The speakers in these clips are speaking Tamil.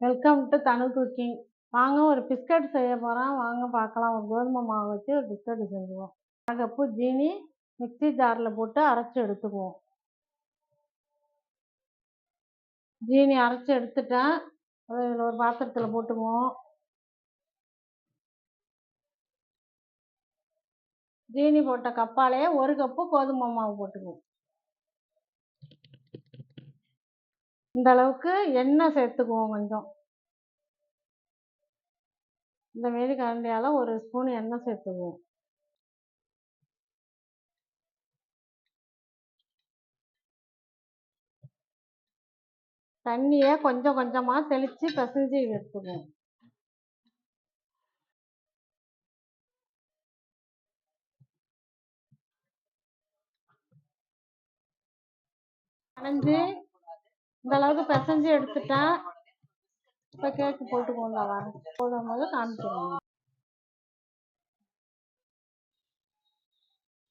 வெல்கம் டு தனு குக்கிங் வாங்க ஒரு பிஸ்கட் செய்ய போகிறோம் வாங்க பார்க்கலாம். ஒரு கோதுமை மாவு வச்சு ஒரு பிஸ்கட் செஞ்சுவோம் அரை கப்பு ஜீனி மிக்ஸி ஜாரில் போட்டு அரைச்சி எடுத்துக்குவோம். ஜீனி அரைச்சி எடுத்துட்டேன். அதை இதில் ஒரு பாத்திரத்தில் போட்டுக்குவோம். ஜீனி போட்ட கப்பாலே ஒரு கப்பு கோதுமை மாவு போட்டுக்குவோம். இந்த அளவுக்கு எண்ணெய் சேர்த்துக்குவோம் கொஞ்சம். இந்த மாரி கரண்டியால் ஒரு ஸ்பூன் எண்ணெய் சேர்த்துக்குவோம். தண்ணியை கொஞ்சம் கொஞ்சமாக தெளித்து பிசைஞ்சு எடுத்துக்குவோம். அணைஞ்சு இந்த அளவுக்கு பிசைஞ்சு எடுத்துட்டேன் இப்போ கேக்கு போட்டுக்குவோம் தான் வரேன் போடும்போது காமிக்கிறேன்.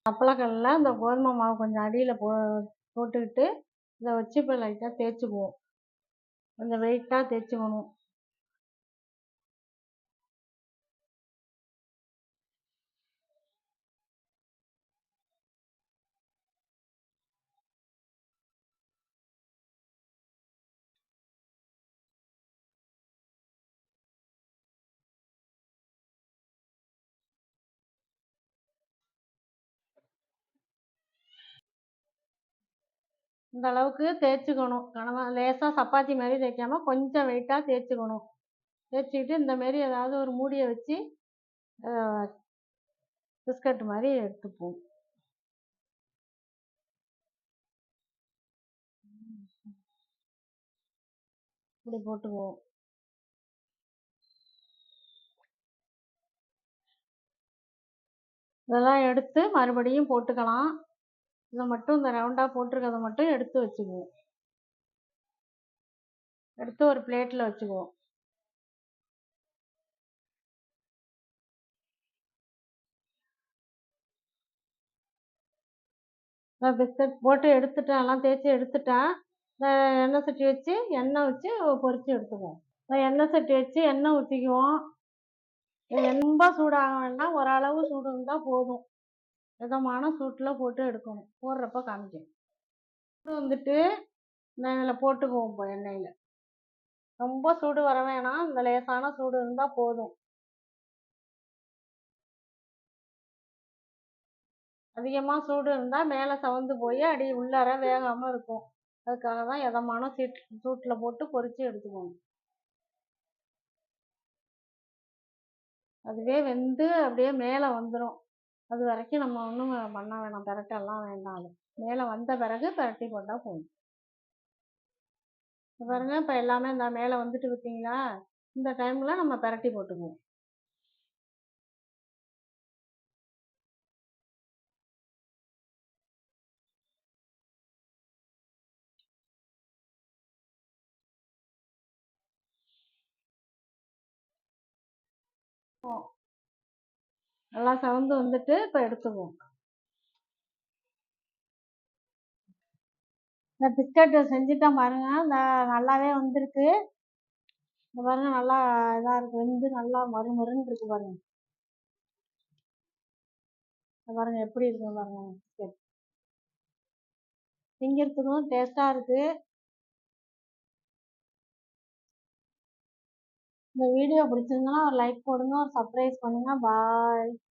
அப்பளக்கல்லில் இந்த கோதுமை மாவு கொஞ்சம் அடியில் போ போட்டுக்கிட்டு இதை வச்சு இப்போ லைட்டாக தேய்ச்சிக்குவோம். கொஞ்சம் வெயிட்டாக தேய்ச்சிக்கணும். இந்த அளவுக்கு தேய்ச்சிக்கணும். கனமா லேசாக சப்பாத்தி மாதிரி தேய்க்காம கொஞ்சம் வெயிட்டாக தேய்ச்சிக்கணும். தேய்ச்சிக்கிட்டு இந்த மாரி ஏதாவது ஒரு மூடியை வச்சு பிஸ்கட் மாதிரி எடுத்துப்போம். இப்படி போட்டுக்குவோம். இதெல்லாம் எடுத்து மறுபடியும் போட்டுக்கலாம். இதை மட்டும் இந்த ரவுண்டாக போட்டிருக்கிறத மட்டும் எடுத்து வச்சுக்குவோம். எடுத்து ஒரு பிளேட்டில் வச்சுக்குவோம். பிஸ்கட் போட்டு எடுத்துட்டேன் எல்லாம் தேய்ச்சி எடுத்துட்டேன். எண்ணெய் சட்டி வச்சு எண்ணெய் வச்சு பொறிச்சு எடுத்துக்குவோம். எண்ணெய் சட்டி வச்சு எண்ணெய் ஊற்றிக்குவோம் ரொம்ப சூடாக வேண்டாம் ஓரளவு சூடு இருந்தால் போதும். மிதமான சூட்டில் போட்டு எடுக்கணும். போடுறப்ப காமிக்கும் சூடு வந்துட்டு இதில் போட்டுக்குவோம் இப்போ எண்ணெயில். ரொம்ப சூடு வர வேணாம். இந்த லேசான சூடு இருந்தால் போதும். அதிகமாக சூடு இருந்தால் மேலே சவந்து போய் அடி உள்ளார வேகாமல் இருக்கும். அதுக்காக தான் எதமான சீட் சூட்டில் போட்டு பொரித்து எடுத்துக்கணும். அதுவே வெந்து அப்படியே மேலே வந்துடும் அது வரைக்கும் நம்ம ஒன்றும் பண்ண வேணாம். பெரட்டெல்லாம் வேண்டாம். அது மேலே வந்த பிறகு பெரட்டி போட்டால் போதும். பாருங்க இப்போ எல்லாமே இந்த மேலே வந்துட்டு பார்த்தீங்களா இந்த டைமில் நம்ம பெரட்டி போட்டுக்குவோம். நல்லா சவுந்து வந்துட்டு இப்போ எடுத்துக்குவோம். இந்த பிஸ்கட் செஞ்சுட்டேன் பாருங்க இந்த நல்லாவே வந்திருக்கு. இந்த பாருங்க நல்லா இதாக இருக்குது வெந்து நல்லா மறு மருன்னு இருக்கு பாருங்க. பாருங்க எப்படி இருக்கு பாருங்க பிஸ்கட். திங்கிறதுக்கும் டேஸ்ட்டாக இருக்குது இந்த வீடியோ பிடிச்சிருந்தனா ஒரு லைக் போடுங்க ஒரு சப்ஸ்கிரைப் பண்ணுங்க. பாய்